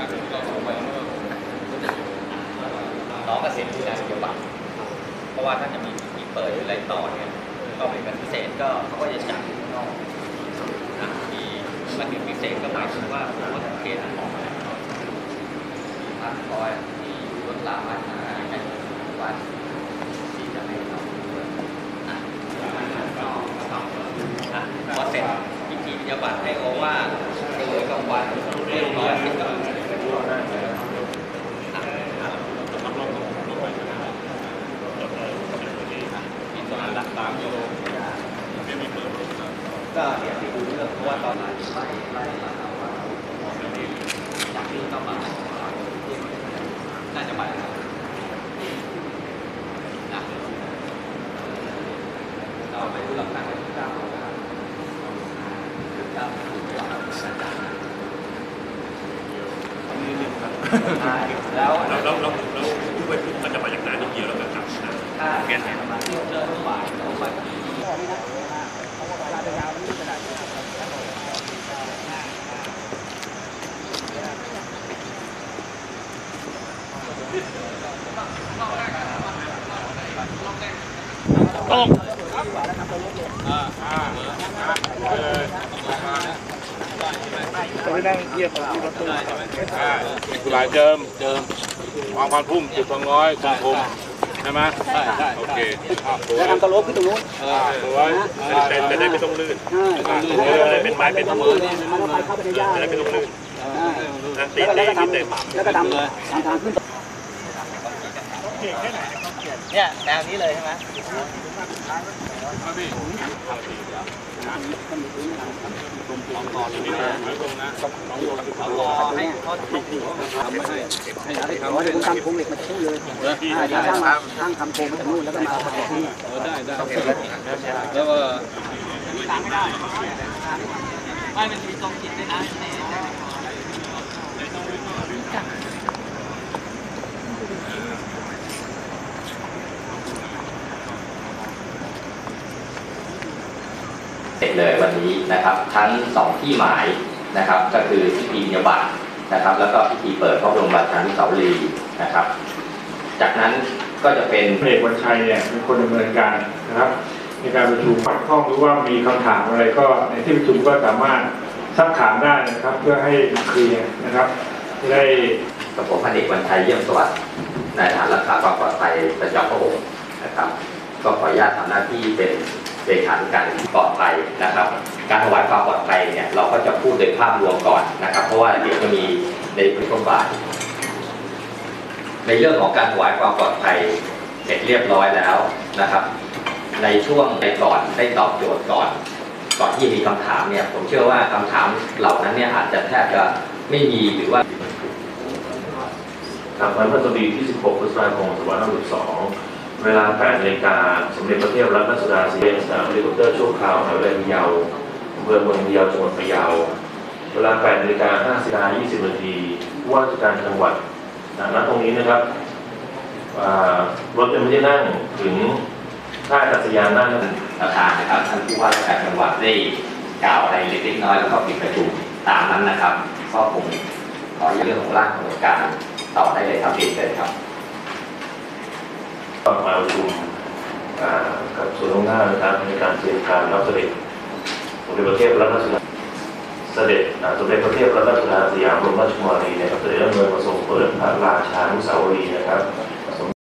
น้องเกษตรที่นายเกี่ยวบัตรเพราะว่าถ้าจะมีพิธีเปิดหรืออะไรต่อเนี่ยก็เป็นการพิเศษก็เขาก็จะจัดข้างนอกนะมีมันถึงพิเศษก็หมายถึงว่าผมว่าสังเกตนะมีพักคอยที่รถลามาหาในวันที่จะให้เราด้วยนะพอเสร็จพิธีปฏิบัติให้โอว่าโดยกลางวันเรียบร้อยที่ก็อีกประมาณหลักสามกิโลก็เดี๋ยวไปดูเรื่องเพราะ ว่าตอนนั้นไล่ไล่มาเอาว่าจากนี้ก็มาน่าจะไปแล้วนะเราไปดูหลักฐานกันที่เก้านะครับเก้าองอาแล้วแล้วแล้วแล้วแล้วผู้บริโภคมันจะมาจากนาที่เกี่ยวแล้วก็กลับนะถ้าเปลี่ยนประมาณที่เจอเมื่อวานเอาไป กุหลาบเจิมเจิมวางพันพุ่มจุดทองร้อยคมคมใช่ไหมใช่ใช่โอเคแล้วทำตะลบขึ้นตรงนู้นอะสวยแต่แต่ได้ไม่ต้องลื่นจะได้เป็นไม้เป็นมืมืออมันเอาไปเข้าไปในหญ้าจะได้ไม่ต้องลื่นอ่านะตีแล้วก็ตีแล้วก็นิดทำเดีย วแล้วก็ทำทำทางขึ้นเนี่ยแนวนี้เลยใช่ไหมเอารอให้เขาทำอยู่เอาไว้เดี๋ยวผมทำโครงเหล็กมาจากนู่นเลยอ่าเดี๋ยวช่างมาช่างทำโครงมาจากนู่นแล้วก็มาประกอบที่นี่แล้วก็ไม่มันมีตรงจิตด้วยนะ เสร็จเลยวันนี้นะครับ ทั้งสองที่หมายนะครับ ก็คือพิธีนิยบัตรนะครับ แล้วก็พิธีเปิดพระบรมราชานุสาวรีย์นะครับ จากนั้นก็จะเป็นพลเอกวันชัยเนี่ยเป็นคนดำเนินการนะครับ ในการประชุมขัดข้องหรือว่ามีคำถามอะไรก็ในที่ประชุมก็สามารถซักถามได้นะครับ เพื่อให้เคลียร์นะครับจะได้กับผมพันเอกวันชัยเยี่ยมสวัสดิ์นายทหารรักษาความปลอดภัยประจำพระองค์นะครับ ก็ขออนุญาตทำหน้าที่เป็น เลขาธิการปลอดภัยนะครับ การถวายความปลอดภัยเนี่ยเราก็จะพูดโดยภาพรวมก่อนนะครับ เพราะว่าเดี๋ยวจะมีในพื้นที่บ่ายในเรื่องของการถวายความปลอดภัยเสร็จเรียบร้อยแล้วนะครับ ในช่วงในก่อนได้ตอบโจทย์ก่อน ก่อนที่มีคำถามเนี่ยผมเชื่อว่าคำถามเหล่านั้นเนี่ยอาจจะแทบจะไม่มีหรือว่าครับวันพฤหัสบดีที่ 16พฤษภาคม2562 เวลา8นาฬิกาสมเด็จพระเทพรัตนสุดาสยามสนามเฮลิคอปเตอร์ชั่วคราวมหาวิทยาลัยพะเยาอำเภอเมืองพะเยาจังหวัดพะเยา เวลา8นาฬิกา50นาที20นาทีผู้ว่าราชการจังหวัดณตรงนี้นะครับรถยังไม่ได้นั่งถึงท่าอากาศยานนั่งประธานนะครับท่านผู้ว่าราชการจังหวัดได้กล่าวอะไรเล็กน้อยแล้วก็ปิดประชุมตามนั้นนะครับ ก็คงขอเรื่องของร่างกำหนดการต่อได้เลยครับเรียนเชิญครับ ก็มาประชุมอ่า กับส่วนล่วงหน้านะครับในการเตรียมการรับเสด็จสมเด็จพระเทพรัตนราชสุดาเสด็จสมเด็จพระเทพรัตนราชสุดาสยามรมราชกุมารีนะครับเสด็จดำเนินมาทรงเปิดพระราชานุสาวรีย์นะครับ